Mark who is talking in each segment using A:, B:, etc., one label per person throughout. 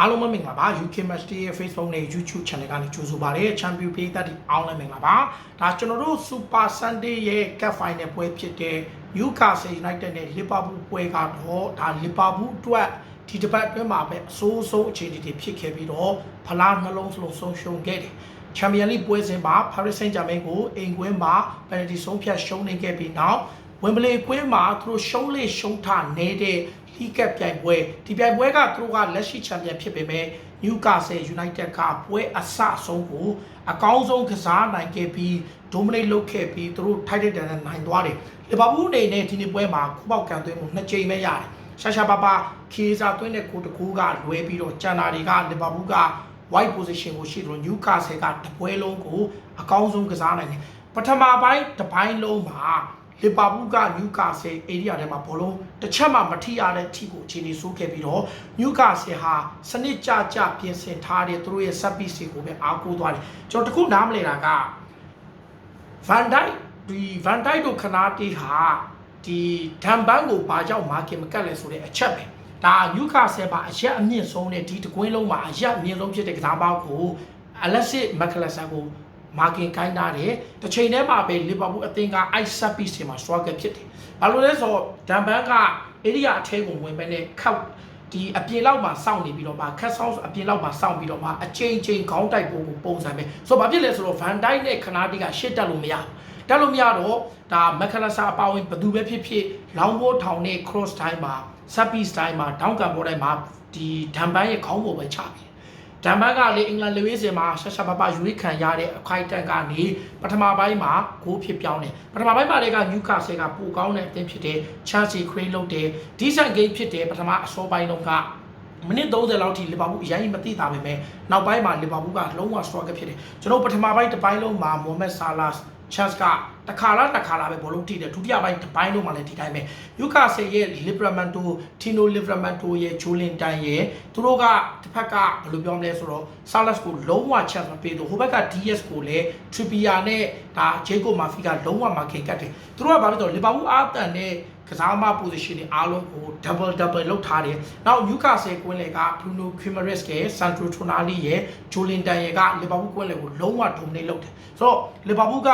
A: အားလုံးပဲမင်္ဂလာပါ UK Match Day ရဲ့ Facebook နဲ့ YouTube Channel ကနေကြိုဆိုပါရစေ Champion ပေးသက်ဒီအားလုံးမင်္ဂလာပါဒါကျွန်တော်တို့ Super Sunday ရဲ့ Cup Final ပွဲဖြစ်တဲ့ Newcastle United နဲ့ Liverpool ပွဲကတော့ဒါ Liverpool အတွက်ဒီတစ်ပတ်အတွင်းမှာပဲအဆိုးဆုံးအခြေအနေတွေဖြစ်ခဲ့ပြီးတော့ဖလားနှလုံးစလုံးဆုံးရှုံးခဲ့တယ်ချန်ပီယံလိပွဲစဉ်မှာ Paris Saint-Germain ကိုအိမ်ကွင်းမှာ penalty ဆုံးဖြတ်ရှုံးနေခဲ့ပြီးနောက်ဝင်ဘလေကွင်းမှာသူတို့ရှုံးလေရှုံးထနေတဲ့ လီကပ်ပြိုင်ပွဲဒီပြိုင်ပွဲကသူတို့ကလက်ရှိချန်ပီယံဖြစ်ပေမဲ့ Newcastle United ကပွဲအဆအဆုံးကိုအကောင်းဆုံးကစားနိုင်ခဲ့ပြီး dominate လုပ်ခဲ့ပြီးသူတို့ထိုက်တဲ့တန်နဲ့နိုင်သွားတယ်လီဗာပူးအနေနဲ့ဒီနေ့ပွဲမှာခုပေါက်ကန်သွင်းမှုနှစ်ကြိမ်ပဲရတယ်ရှာရှာပါပါခေစာသွင်းတဲ့ကိုတကူကလွဲပြီးတော့ကျန်တာတွေကလီဗာပူးက wide position ကိုရှိတယ်လို့ Newcastle ကတပွဲလုံးကိုအကောင်းဆုံးကစားနိုင်တယ်ပထမပိုင်းတစ်ပိုင်းလုံးမှာ လီဗာပူးက Newcastle area ထဲမှာဘောလုံးတစ်ချက်မှမထိရတဲ့အထိကိုအခြေအနေဆိုးခဲ့ပြီးတော့ Newcastle ဟာစနစ်ကြကြပြင်ဆင်ထားတဲ့သူတို့ရဲ့ set piece ကိုပဲအားကိုးသွားတယ်ကျွန်တော်တခုနားမလည်တာက Van Dijk ဒီ Van Dijk တို့ခနာတီဟာဒီဒမ်ဘန်ကိုဘာကြောင့်မာကင်မကတ်လဲဆိုတဲ့အချက်ပဲဒါ Newcastle မှာအရက်အမြင့်ဆုံးတဲ့ဒီတကွင်းလုံးမှာအရက်အမြင့်ဆုံးဖြစ်တဲ့ကစားပေါက်ကို Alexis McAllister ကိုမာက င်ကိုင်းထားတယ်တစ်ချိန်တည်းမှာပဲလီဗာပူးအသင်းကအိုက်ဆက်ပီစီမှာ struggle ဖြစ်တယ်ဘာလို့လဲဆိုတော့ဒမ်ဘန်က area အထဲကိုဝင်ပဲနဲ့ခောက်ဒီအပြင်လောက်မှာစောင့်နေပြီးတော့မှခက်ဆောင်းအပြင်လောက်မှာစောင့်ပြီးတော့မှအချိန်ချင်းခေါင်းတိုက်ပုံကိုပုံစံပဲဆိုတော့ဘာဖြစ်လဲဆိုတော့ Van Dijk နဲ့ခနာတီကရှစ်တက်လို့မရဘူးတက်လို့မရတော့ဒါမက်ခလဆာအပါဝင်ဘသူပဲဖြစ်ဖြစ်လောင်းဘိုးထောင်နဲ့ cross time မှာ sub piece time မှာ down ကန်ပေါ်တိုင်းမှာဒီဒမ်ဘန်ရဲ့ခေါင်းပေါ်ပဲချပြီး ဒမ်ဘန်ကလေအင်္ဂလန်လူရေးစင်မှာရှာရှာပါပါရွေးခံရတဲ့အခိုက်အတန့်ကနေပထမပိုင်းမှာဂိုးဖြစ်ပြောင်းတယ်ပထမပိုင်းမှာလည်းကနျူကာဆယ်ကပိုကောင်းတဲ့အသင်းဖြစ်တဲ့ Chelsea Crane လုပ်တယ် decent game ဖြစ်တယ်ပထမအစောပိုင်းလုံးကမိနစ်30လောက်ထိလီဗာပူးအရင်မသိတာပဲမဲ့နောက်ပိုင်းမှာလီဗာပူးကလုံးဝ struggle ဖြစ်တယ်ကျွန်တော်ပထမပိုင်းတစ်ပိုင်းလုံးမှာမိုဟမက်ဆာလာ chance ကတစ်ခါလားတစ်ခါလားပဲဘောလုံးထိတယ်ဒုတိယပိုင်းတစ်ပိုင်းလုံးမှာလည်းဒီတိုင်းပဲယူကာဆေရဲ့ Livramento Tino Livramento ရဲ့ Jolin Tan ရဲ့သူတို့ကတစ်ဖက်ကဘယ်လိုပြောမလဲဆိုတော့ Salas ကိုလုံးဝ chance မပေးတော့ဟိုဘက်က DS ကိုလည်း Trippier နဲ့ဒါ Jacob Murphy ကလုံးဝမခင်ကတ်တယ်သူတို့ကဘာလို့လဲဆိုတော့ Liverpool အာတန်နဲ့ ကစားမ position တွေအားလုံးကို double double လုပ်ထားတယ်။နောက် Newcastle ကွင်းလေက Bruno Guimaraes ရဲ့ Sandro Tonali ရဲ့ Jolin Tan ရဲ့က Liverpool ကွင်းလေကိုလုံးဝ dominate လုပ်တယ်။ဆိုတော့ Liverpool က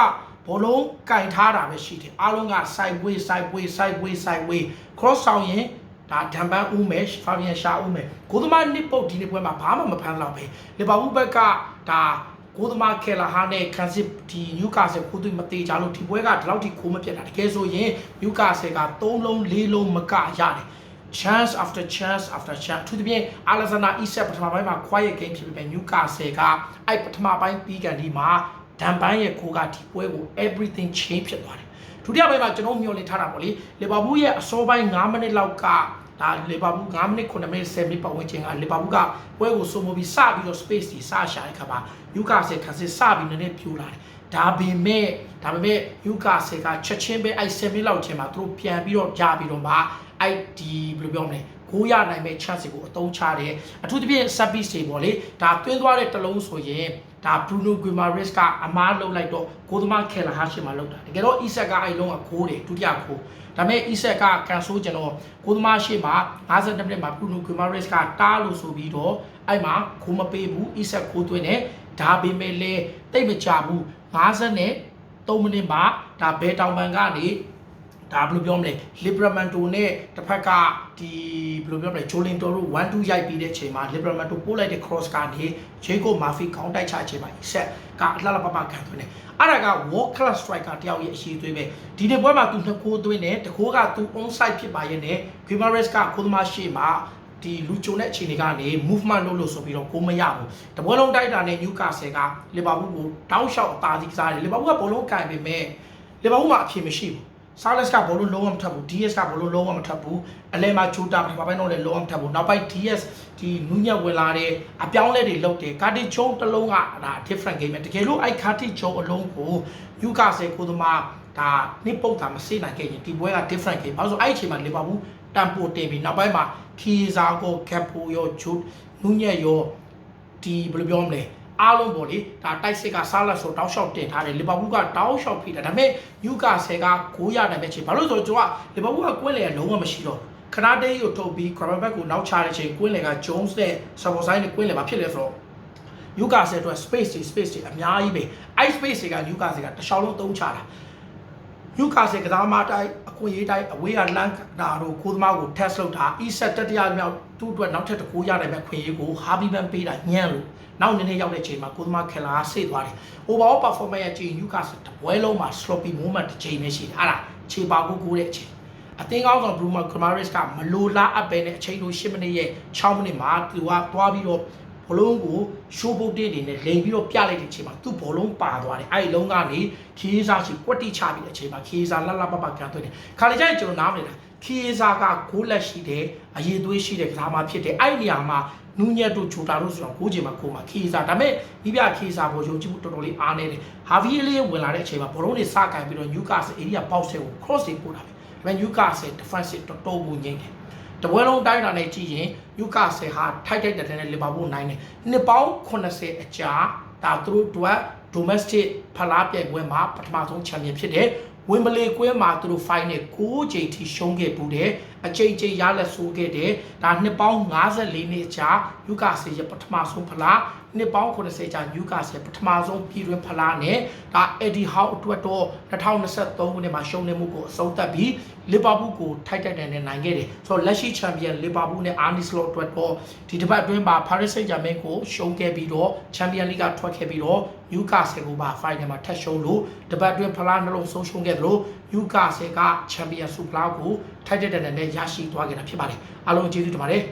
A: ဘောလုံးကင်ထားတာပဲရှိတယ်အားလုံးက sideway sideway sideway sideway cross ဆောင်ရင်ဒါဒမ်ဘန်ဦးမယ်ဖာဗီယန်ရှာဦးမယ်ကိုသမားနစ်ပုတ်ဒီနေ့ပွဲမှာဘာမှမဖမ်းတော့ပဲလီဗာပူးဘက်ကဒါ ကိုသမားခဲလာဟာနဲ့ကန်စစ်ဒီနျူကာဆယ်ကိုသူမသေးကြလို့ဒီပွဲကဒီလောက်ထိခိုးမပြတ်တာတကယ်ဆိုရင်နျူကာဆယ်က3လုံး4လုံးမကရတယ် chance after chance after chance သူတပြင်းအာလက်ဇန်နာအီဆက်ပထမပိုင်းမှာ quiet game ဖြစ်ပြီးနျူကာဆယ်ကအဲ့ပထမပိုင်းပြီးကန်ဒီမှာဒန်ပန်းရဲ့ကိုကဒီပွဲကို everything change ဖြစ်သွားတယ်ဒုတိယပိုင်းမှာကျွန်တော်မျှော်လင့်ထားတာပေါ့လေလီဗာပူးရဲ့အစောပိုင်း9မိနစ်လောက်က ဒါလီဗာပူး9မိနစ်9မိနစ်10မိနစ်ပတ်ဝန်းကျင်ကလီဗာပူးကပွဲကိုစိုးမိုးပြီးစပြီးတော့ space တွေစရှာတဲ့ခါမှာယူကာဆယ်ခန်းစစ်စပြီးနည်းနည်းပြိုလာတယ်ဒါပေမဲ့ဒါပေမဲ့ယူကာဆယ်ကချက်ချင်းပဲအဲ့7မိနစ်လောက်ချင်းမှာသူတို့ပြန်ပြီးတော့ကြာပြီးတော့မှအဲ့ဒီဘယ်လိုပြောမလဲကိုရနိုင်မဲ့ chance ကိုအသုံးချတယ်အထူးသဖြင့် service တွေပေါ့လေဒါတွင်းသွားတဲ့တလုံးဆိုရင် ဒါ Bruno Guimaraes ကအမားလုံးလိုက်တော့ကိုသမားခဲလာဟာရှိမှလောက်တာတကယ်တော့ Isak ကအဲ့လုံးကခိုးတယ်ဒုတိယခိုးဒါပေမဲ့ Isak ကကန်ဆိုးကျွန်တော်ကိုသမားရှိမှ52မိနစ်မှာ Bruno Guimaraes ကတားလို့ဆိုပြီးတော့အဲ့မှာခိုးမပေးဘူး Isak ခိုးသွင်းတယ်ဒါပေမဲ့လေတိတ်မကြဘူး50နဲ့3မိနစ်မှာဒါဘယ်တောင်ပန်ကနေ ဒါဘယ်လိုပြောမလဲ Liberamanto နဲ့တစ်ဖက်ကဒီဘယ်လိုပြောမလဲ Jolinto တို့1 2ရိုက်ပြီးတဲ့ချိန်မှာ Liberamanto ပို့လိုက်တဲ့ cross ကနေ Jacob Murphy ခေါင်းတိုက်ချချိန်မှာ set ကအလှလှပပခံသွင်းတယ်အဲ့ဒါက world class striker တယောက်ရဲ့အရှိသွေးပဲဒီနေ့ပွဲမှာသူနှစ်ခိုးသွင်းတယ်တခိုးကသူ onside ဖြစ်ပါရဲ့နဲ့ Guimaraes ကခိုးသမားရှေ့မှာဒီလူကြုံတဲ့အခြေအနေကနေ movement လုပ်လို့ဆိုပြီးတော့ကိုမရဘူးတပွဲလုံးတိုက်တာနဲ့ Newcastle ကလီဗာပူးကိုတောက်လျှောက်အသာစီးစားတယ်လီဗာပူးကဘောလုံးကင်ပေမဲ့လီဗာပူးမှာအဖြေမရှိဘူး ဆာလက်စ်ကဘောလုံးလုံးဝမထပ်ဘူး DS ကဘောလုံးလုံးဝမထပ်ဘူးအလဲမှာဂျိုတာပထမပိုင်းတော့လည်းလုံးဝမထပ်ဘူးနောက်ပိုင်း DS ဒီနူးညက်ဝင်လာတဲ့အပြောင်းလဲတွေလုပ်တယ်ကာတီချုံတစ်လုံးကဒါ different game ပဲတကယ်လို့အဲ့ကာတီချုံအလုံးကိုယူကာဆယ်ကိုသမားဒါနှစ်ပုတ်တာမစေးနိုင်ခဲ့ရင်ဒီပွဲက different game ဘာလို့ဆိုအဲ့အချိန်မှာလီဗာပူးတန်ပိုတင်ပြီးနောက်ပိုင်းမှာခီဇာကိုကက်ပူရောဂျူနူးညက်ရောဒီဘယ်လိုပြောမလဲ အားလုံးပေါ့လေဒါတိုက်စစ်ကဆားလက်ဆိုတောက်လျှောက်တင်ထားတယ်လီဗာပူးကတောက်လျှောက်ဖိတာဒါပေမဲ့ယူကာဆယ်က9ရနိုင်မဲ့ချိန်ဘာလို့ဆိုတော့ကျွန်တော်ကလီဗာပူးကကွင်းလေလုံးဝမရှိတော့ခနာတေးကိုထုတ်ပြီး quarterback ကိုနောက်ချတဲ့အချိန်ကွင်းလယ်က Jones နဲ့ Sabosain နဲ့ကွင်းလယ်မှာဖြစ်လဲဆိုတော့ Newcastle အတွက် space တွေ space တွေအများကြီးပဲအဲ့ space တွေက Newcastle ကတစ်ချောင်းလုံးသုံးချတာ Newcastle ကစားမတိုင်းအခွင့်အရေးတိုင်းအဝေးကလန်းတာတို့ကိုသမားကို test လုပ်တာ E7 တတိယမြောက်သူ့အတွက်နောက်ထပ်တစ်ကိုးရနိုင်မဲ့ခွင့်ရေးကို Harvey Van ပေးတာညံ့လို့နောက်နည်းနည်းရောက်တဲ့အချိန်မှာကိုသမားခင်လာဆေးသွားတယ် overall performance ရဲ့ကြည့် Newcastle တပွဲလုံးမှာ sloppy moment တစ်ချိန်ပဲရှိတယ်အဲ့ဒါခြေပါကိုကိုးတဲ့အချိန်အသင်းကောင်းဆောင် Bruno Guimaraes ကမလိုလားအပ်ပဲနဲ့အချိန်လို10မိနစ်ရဲ့6မိနစ်မှာသူကသွားပြီးတော့ ဘလုံးကိုရှိုးပုတ်တေးအနေနဲ့လိန်ပြီးတော့ပြလိုက်တဲ့အချိန်မှာသူ့ဘောလုံးပါသွားတယ်အဲ့ဒီလုံးကနေခီးစားရှိကွက်တိချပြီးတဲ့အချိန်မှာခီးစားလှလှပပကန်သွင်းတယ်ခါလေကျရင်ကျွန်တော်နားမလည်တာခီးစားကဂိုးလက်ရှိတယ်အရေးသွေးရှိတဲ့ကစားမဖြစ်တယ်အဲ့ဒီနေရာမှာနူးညက်တို့ချူတာတို့ဆိုတော့ကိုးချင်မှာကိုးမှာခီးစားဒါပေမဲ့ဒီပြခီးစားပေါ်ယုံကြည်မှုတော်တော်လေးအားနေတယ်ဟာဗီလေးဝင်လာတဲ့အချိန်မှာဘောလုံးတွေစကန်ပြီးတော့ Newcastle area box ကို cross တွေပို့တာပဲဒါပေမဲ့ Newcastle defensive တော်တော်ကိုငိမ့်တယ် တပွဲလုံးတိုင်းတာနဲ့ကြည့်ရင် Newcastle ဟာထိုက်ထိုက်တဲ့တဲ့ Liverpool နိုင်တယ်နှစ်ပေါင်း80အကြာဒါသူတို့တို့ domestic ဖလားပြိုင်ပွဲမှာပထမဆုံးချန်ပီယံဖြစ်တယ်ဝင်ဘလေကွင်းမှာသူတို့ final 6ချိန်ထိရှုံးခဲ့ပူတယ်အချိန်ချင်းရလက်ဆိုးခဲ့တယ်ဒါနှစ်ပေါင်း54နှစ်ကြာ Newcastle ရဲ့ပထမဆုံးဖလားနှစ်ပေါင်း80ကြာ Newcastle ပထမဆုံးပြည်တွင်းဖလားနဲ့ဒါ Eddie Howe အတွက်တော့2023ခုနှစ်မှာရှုံးနေမှုကိုအဆုံးသတ်ပြီး Liverpool ကိုထိုက်တိုက်တယ်နဲ့နိုင်ခဲ့တယ်ဆိုတော့လက်ရှိချန်ပီယံ Liverpool နဲ့ Arne Slot အတွက်တော့ဒီတစ်ပတ်အတွင်းမှာ Paris Saint-Germain ကိုရှုံးခဲ့ပြီးတော့ Champions League ကထွက်ခဲ့ပြီးတော့ Newcastle ကိုပါ final မှာထပ်ရှုံးလို့တပတ်အတွင်းဖလားနှလုံးဆုံးရှုံးခဲ့သလို Newcastle က Champions Super ကိုထိုက်တိုက်တယ်နဲ့ရရှိသွားခဲ့တာဖြစ်ပါတယ်အားလုံးကျေးဇူးတင်ပါတယ်